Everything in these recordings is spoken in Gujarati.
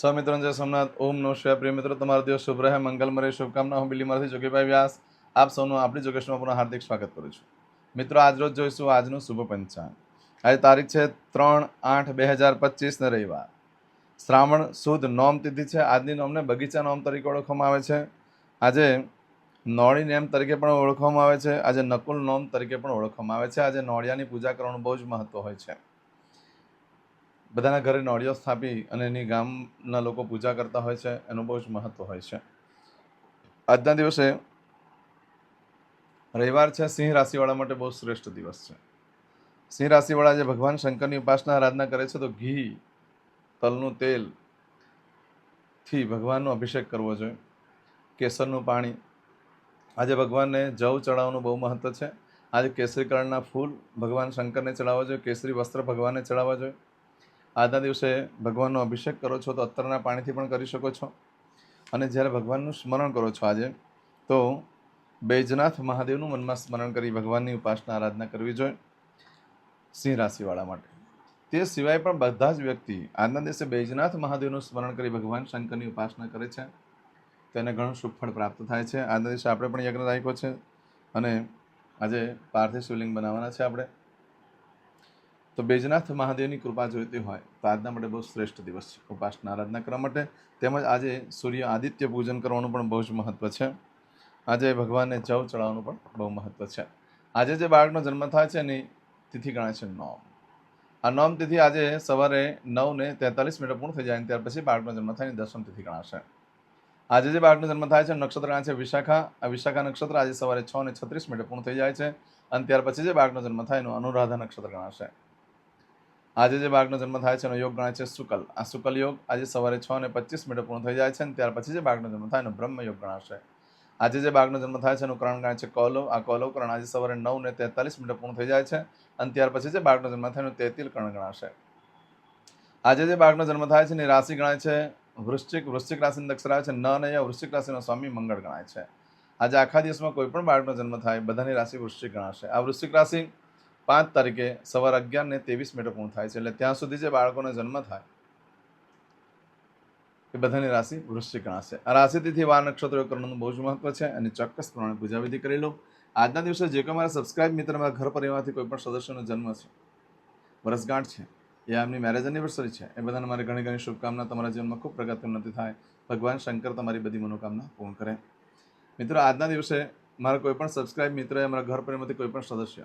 સ્વમિત્રોન જય સોમનાથ. ઓમ નો શિવાય. પ્રિય મિત્રો, તમારો દિવસ શુભ રહે. મરે. શુભકામના. હું બિલીમાંથી જોગીભાઈ વ્યાસ. આપ સૌનું આપણી જોગેશમાં પુનઃ હાર્દિક સ્વાગત કરું છું. મિત્રો, આજ રોજ જોઈશું આજનું શુભ પંચાંગ. આજે તારીખ છે ત્રણ આઠ બે હજાર પચીસને રવિવાર. શ્રાવણ સુદ નોમ તિથિ છે. આજની નોમને બગીચા નોમ તરીકે ઓળખવામાં આવે છે. આજે નોળી નેમ તરીકે પણ ઓળખવામાં આવે છે. આજે નકુલ નોમ તરીકે પણ ઓળખવામાં આવે છે. આજે નોળિયાની પૂજા કરવાનું બહુ જ મહત્વ હોય છે. બધાના ઘરે નોળિયો સ્થાપી અને એની ગામના લોકો પૂજા કરતા હોય છે, એનું બહુ જ મહત્વ હોય છે. આજના દિવસે રવિવાર છે, સિંહ રાશિવાળા માટે બહુ શ્રેષ્ઠ દિવસ છે. સિંહ રાશિવાળા જે ભગવાન શંકરની ઉપાસના આરાધના કરે છે, તો ઘી, તલનું તેલથી ભગવાનનો અભિષેક કરવો જોઈએ, કેસરનું પાણી. આજે ભગવાનને જવ ચડાવવાનું બહુ મહત્વ છે. આજે કેસરી કલરના ફૂલ ભગવાન શંકરને ચડાવવા જોઈએ, કેસરી વસ્ત્ર ભગવાનને ચડાવવા જોઈએ. આજના દિવસે ભગવાનનો અભિષેક કરો છો તો અત્તરના પાણીથી પણ કરી શકો છો. અને જ્યારે ભગવાનનું સ્મરણ કરો છો આજે, તો બૈજનાથ મહાદેવનું મનમાં સ્મરણ કરી ભગવાનની ઉપાસના આરાધના કરવી જોઈએ સિંહ રાશિવાળા માટે. તે સિવાય પણ બધા જ વ્યક્તિ આજના દિવસે બૈજનાથ મહાદેવનું સ્મરણ કરી ભગવાન શંકરની ઉપાસના કરે છે. તેને ઘણું સુફળ પ્રાપ્ત થાય છે. આજના દિવસે આપણે પણ યજ્ઞ રાખ્યો છે. અને આજે પાર્થિવ શિવલિંગ બનાવવાના છે આપણે. તો બૈજનાથ મહાદેવની કૃપા જોઈતી હોય તો આજના માટે બહુ શ્રેષ્ઠ દિવસ છે. ઉપાસના, આરાધના કરવા માટે તેમજ આજે સૂર્ય આદિત્ય પૂજન કરવાનું પણ બહુ જ મહત્ત્વ છે. આજે ભગવાનને જવ ચડાવવાનું પણ બહુ મહત્ત્વ છે. આજે જે બાળકનો જન્મ થાય છે એની તિથિ ગણાય છે નોમ. આ નોમ તિથિ આજે સવારે નવ ને તેતાલીસ મિનિટ પૂર્ણ થઈ જાય ત્યાર પછી બાળકનો જન્મ થાય એની દસમ તિથિ ગણાશે. આજે જે બાળકનો જન્મ થાય છે નક્ષત્ર ગણાય છે વિશાખા. આ વિશાખા નક્ષત્ર આજે સવારે છ ને છત્રીસ મિનિટ પૂર્ણ થઈ જાય છે અને ત્યાર પછી જે બાળકનો જન્મ થાય એનું અનુરાધા નક્ષત્ર ગણાશે. આજે જે બાળકનો જન્મ થાય છે એનો યોગ ગણાય છે શુકલ. આ શુકલ યોગ આજે સવારે છ ને પચીસ મિનિટ પૂર્ણ થઈ જાય છે અને ત્યાર પછી જે બાળકનો જન્મ થાય એનો બ્રહ્મ યોગ ગણાશે. આજે જે બાળકનો જન્મ થાય છે એનું કરણ ગણાય છે કૌલવ આ કૌલવ કરણ આજે સવારે નવ ને તેતાલીસ મિનિટ પૂર્ણ થઈ જાય છે અને ત્યાર પછી જે બાળકનો જન્મ થાય એનું તેતિલ કરણ ગણાશે. આજે જે બાળકનો જન્મ થાય છે એની રાશિ ગણાય છે વૃશ્ચિક. વૃશ્ચિક રાશિની અક્ષર આવે છે ન ને વૃશ્ચિક રાશિનો સ્વામી મંગળ ગણાય છે. આજે આખા દિવસમાં કોઈ પણ બાળકનો જન્મ થાય બધાની રાશિ વૃશ્ચિક ગણાશે. આ વૃશ્ચિક રાશિ પાંચ તારીખે સવાર અગિયાર ને ત્રેવીસ મિનિટે પૂર્ણ થાય છે. એટલે ત્યાં સુધી જે બાળકોનો જન્મ થાય એ બધાની રાશિ વૃશ્ચિક રાશિ. આ રાશિથી વાર નક્ષત્રો કરવાનું બહુ જ મહત્વ છે અને ચોક્કસ પ્રમાણે પૂજાવિધિ કરી લો. આજના દિવસે જે કોઈ મારા સબસ્ક્રાઇબ મિત્ર મારા ઘર પરિવારથી કોઈ પણ સદસ્યનો જન્મ છે, વર્ષગાંઠ છે, એ એમની મેરેજ એનિવર્સરી છે, એ બધાને મારી ઘણી ઘણી શુભકામના. તમારા જીવનમાં ખૂબ પ્રગતિ થાય. ભગવાન શંકર તમારી બધી મનોકામના પૂર્ણ કરે. મિત્રો, આજના દિવસે મારા કોઈ પણ સબસ્ક્રાઇબ મિત્ર અમારા ઘર પરિવારમાંથી કોઈ પણ સદસ્ય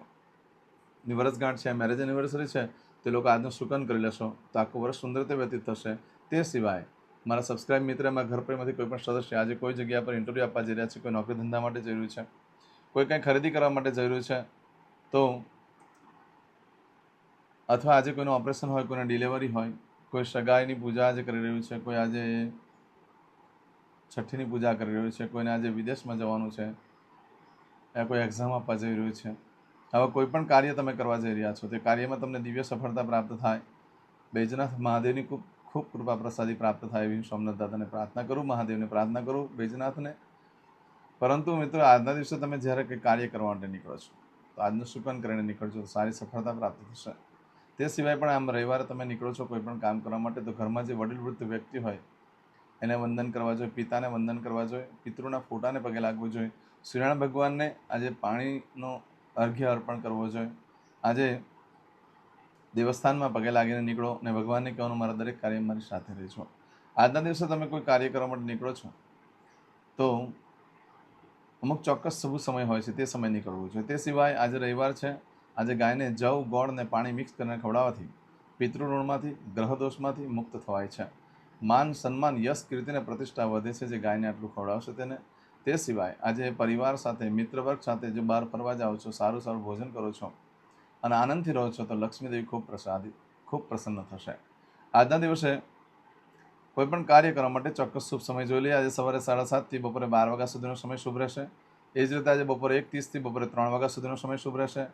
ની વર્ષગાંઠ છે મેરેજ એનિવર્સરી છે, તે લોકો આજનું સુકન કરી લેશો તો આખું વર્ષ સુંદર રીતે વ્યતીત થશે. તે સિવાય મારા સબસ્ક્રાઇબ મિત્ર મારા ઘર પરિવારમાંથી કોઈ પણ સદસ્ય આજે કોઈ જગ્યા પર ઇન્ટરવ્યૂ આપવા જઈ રહ્યા છે, કોઈ નોકરી ધંધા માટે જઈ રહ્યું છે, કોઈ કંઈ ખરીદી કરવા માટે જઈ રહ્યું છે, તો અથવા આજે કોઈનું ઓપરેશન હોય, કોઈને ડિલિવરી હોય, કોઈ સગાઈની પૂજા આજે કરી રહ્યું છે, કોઈ આજે છઠ્ઠીની પૂજા કરી રહ્યું છે, કોઈને આજે વિદેશમાં જવાનું છે કોઈ એક્ઝામ આપવા જઈ રહ્યું છે હવે કોઈ પણ કાર્ય તમે કરવા જઈ રહ્યા છો, તે કાર્યમાં તમને દિવ્ય સફળતા પ્રાપ્ત થાય. બૈજનાથ મહાદેવની ખૂબ ખૂબ કૃપા પ્રસાદી પ્રાપ્ત થાય એવી સોમનાથ દાદાને પ્રાર્થના કરું, મહાદેવને પ્રાર્થના કરું બૈજનાથને પરંતુ મિત્રો, આજના દિવસે તમે જ્યારે કંઈ કાર્ય કરવા માટે નીકળો છો, તો આજનું સુકન કરીને નીકળજો, તો સારી સફળતા પ્રાપ્ત થશે. તે સિવાય પણ આમ રવિવારે તમે નીકળો છો કોઈ પણ કામ કરવા માટે, તો ઘરમાં જે વડીલ વૃદ્ધ વ્યક્તિ હોય, એને વંદન કરવા જોઈએ, પિતાને વંદન કરવા જોઈએ, પિતૃના ફોટાને પગે લાગવું જોઈએ. સૂર્યનારાયણ ભગવાનને આજે પાણીનો અર્ઘ્ય અર્પણ કરવો જોઈએ. આજે દેવસ્થાનમાં પગે લાગીને નીકળો અને ભગવાનને કહેવાનું મારા દરેક કાર્ય મારી સાથે રહેજો. આજના દિવસે તમે કોઈ કાર્ય કરવા માટે નીકળો છો, તો અમુક ચોક્કસ શુભ સમય હોય છે તે સમય નીકળવું જોઈએ. તે સિવાય આજે રવિવાર છે. આજે ગાયને જવ, ગોળ અને પાણી મિક્સ કરીને ખવડાવવાથી પિતૃઋણમાંથી, ગ્રહદોષમાંથી મુક્ત થવાય છે. માન, સન્માન, યશ કીર્તિ અને પ્રતિષ્ઠા વધે છે જે ગાયને આટલું ખવડાવશે તેને તે સિવાય આજે પરિવાર સાથે, મિત્રવર્ગ સાથે જો બહાર ફરવા જાઓ છો, સારું સારું ભોજન કરો છો અને આનંદથી રહો છો, તો લક્ષ્મીદેવી ખૂબ પ્રસાદી, ખૂબ પ્રસન્ન થશે. આજના દિવસે કોઈપણ કાર્ય કરવા માટે ચોક્કસ શુભ સમય જોઈ લઈએ. આજે સવારે સાડા સાતથી બપોરે બાર વાગ્યા સુધીનો સમય શુભ રહેશે. એ જ રીતે આજે બપોરે એક ત્રીસથી બપોરે ત્રણ વાગ્યા સુધીનો સમય શુભ રહેશે.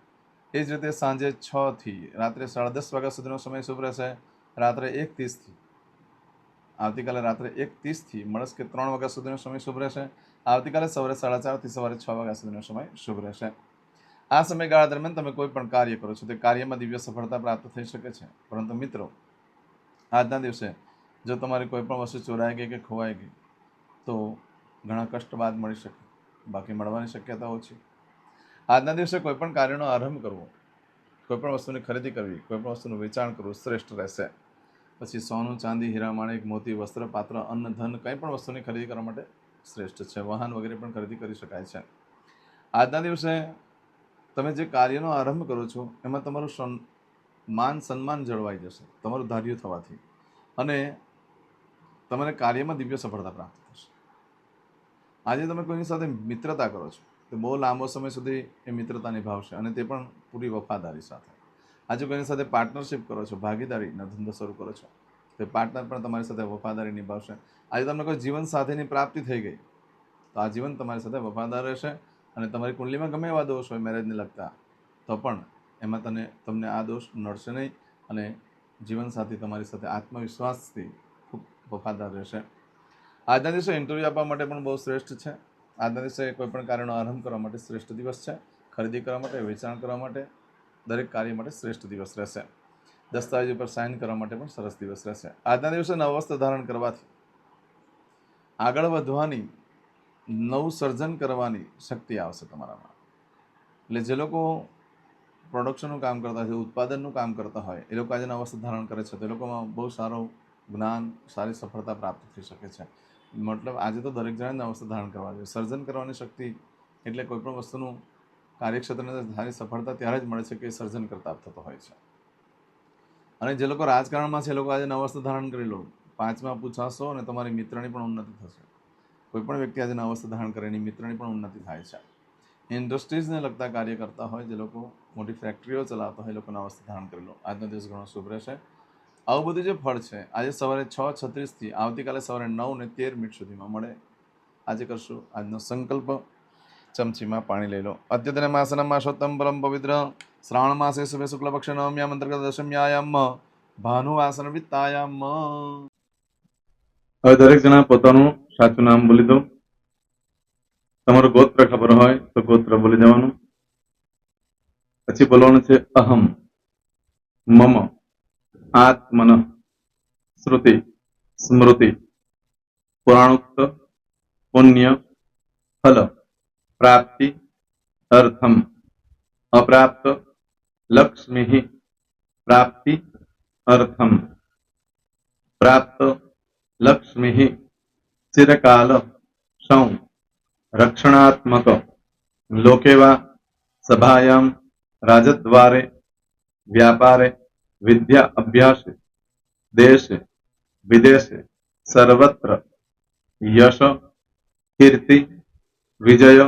એ જ રીતે સાંજે છથી રાત્રે સાડા દસ વાગ્યા સુધીનો સમય શુભ રહેશે. રાત્રે એક ત્રીસથી આવતીકાલે રાત્રે એક ત્રીસથી મળસ કે ત્રણ વાગ્યા સુધીનો સમય શુભ રહેશે. આવતીકાલે સવારે સાડા ચારથી સવારે છ વાગ્યા સુધીનો સમય શુભ રહેશે. આ સમયગાળા દરમિયાન તમે કોઈ પણ કાર્ય કરો છો, તે કાર્યમાં દિવ્ય સફળતા પ્રાપ્ત થઈ શકે છે. પરંતુ મિત્રો, આજના દિવસે જો તમારી કોઈ પણ વસ્તુ ચોરાઈ ગઈ કે ખોવાઈ ગઈ, તો ઘણા કષ્ટ બાદ મળી શકે. બાકી મળવાની શક્યતા ઓછી. આજના દિવસે કોઈ પણ કાર્યનો આરંભ કરવો, કોઈ પણ વસ્તુની ખરીદી કરવી, કોઈ પણ વસ્તુનું વેચાણ કરવું શ્રેષ્ઠ રહેશે. પછી સોનું, ચાંદી, હીરા, માણેક, મોતી, વસ્ત્ર, પાત્ર, અન્ન, ધન, કંઈ પણ વસ્તુની ખરીદી કરવા માટે શ્રેષ્ઠ છે. વાહન વગેરે પણ ખરીદી કરી શકાય છે. આજના દિવસે તમે જે કાર્યનો આરંભ કરો છો, એમાં તમારું સન, માન સન્માન જળવાઈ જશે, તમારું ધાર્યું થવાથી. અને તમારે કાર્યમાં દિવ્ય સફળતા પ્રાપ્ત થશે. આજે તમે કોઈની સાથે મિત્રતા કરો છો, તો બહુ લાંબો સમય સુધી એ મિત્રતા નિભાવશે અને તે પણ પૂરી વફાદારી સાથે. આજે કોઈની સાથે પાર્ટનરશિપ કરો છો ભાગીદારીનો ધંધો શરૂ કરો છો તો પાર્ટનર પણ તમારી સાથે વફાદારી નિભાવશે. આજે તમને કોઈ જીવન સાથીની પ્રાપ્તિ થઈ ગઈ, તો આ જીવન તમારી સાથે વફાદાર રહેશે અને તમારી કુંડલીમાં ગમે એવા દોષ હોય મેરેજને લગતા, તો પણ એમાં તને, તમને આ દોષ નડશે નહીં અને જીવનસાથી તમારી સાથે આત્મવિશ્વાસથી ખૂબ વફાદાર રહેશે. આજના દિવસે ઇન્ટરવ્યૂ આપવા માટે પણ બહુ શ્રેષ્ઠ છે. આજના દિવસે કોઈપણ કાર્યનો આરંભ કરવા માટે શ્રેષ્ઠ દિવસ છે. ખરીદી કરવા માટે, વેચાણ કરવા માટે, દરેક કાર્ય માટે શ્રેષ્ઠ દિવસ રહેશે. દસ્તાવેજ ઉપર સાઇન કરવા માટે પણ સરસ દિવસ રહેશે. આજના દિવસે નવ વસ્ત્ર ધારણ કરવાથી આગળ વધવાની, નવું સર્જન કરવાની શક્તિ આવશે તમારામાં. એટલે જે લોકો પ્રોડક્શનનું કામ કરતા હોય ઉત્પાદનનું કામ કરતા હોય, એ લોકો આજે નવ વસ્ત્ર ધારણ કરે છે, તો એ લોકોમાં બહુ સારું જ્ઞાન, સારી સફળતા પ્રાપ્ત થઈ શકે છે. મતલબ આજે તો દરેક જણાને નવ વસ્ત્ર ધારણ કરવા જોઈએ. સર્જન કરવાની શક્તિ એટલે કોઈપણ વસ્તુનું કાર્યક્ષેત્રને સારી સફળતા ત્યારે જ મળે છે કે સર્જન કરતા થતો હોય છે. અને જે લોકો રાજકારણમાં છે, એ લોકો આજે નવસ્થ ધારણ કરી લો. પાંચમાં પૂછાશો અને તમારી મિત્રની પણ ઉન્નતિ થશે. કોઈ પણ વ્યક્તિ આજે નવસ્થ ધારણ કરે, એની મિત્રની પણ ઉન્નતિ થાય છે. ઇન્ડસ્ટ્રીઝને લગતા કાર્ય કરતા હોય, જે લોકો મોટી ફેક્ટરીઓ ચલાવતા હોય, એ લોકો નવા ધારણ કરી લો. આજનો દિવસ ઘણો શુભ રહેશે. આવું બધું જે ફળ છે, આજે સવારે છ છત્રીસથી, આવતીકાલે સવારે નવ ને તેર મિનિટ સુધીમાં મળે. આજે કરશું આજનો સંકલ્પ. ચમચીમાં પાણી લઈ લો અદ્યતન માસનમ માસોત્તમ પરમ પવિત્ર શ્રાવણ માસે શુભે શુક્લ પક્ષ નવમ્યામ અંતર્ગત દશમ્યાયામ ભાનુવાસન વિત્તાયામ હવે દરેક જણા પોતાનું સાચું નામ બોલી દો. તમારું ગોત્ર ખબર હોય તો ગોત્ર બોલી દેવાનું. પછી બોલવાનું છે અહમ, મમ, આત્મન, શ્રુતિ, સ્મૃતિ, પુરાણોક્ત, પુણ્ય, ફલ. પ્રાપ્તિ અર્થમ અપ્રાપ્ત લક્ષ્મી પ્રાપ્તિ અર્થમ પ્રાપ્ત લક્ષ્મી ચિરકાલ સૌ રક્ષણાત્મક લોકેવા સભાયામ રાજદ્વારે વ્યાપારે વિદ્યા અભ્યાસે દેશે વિદેશે સર્વત્ર યશ કીર્તિ વિજય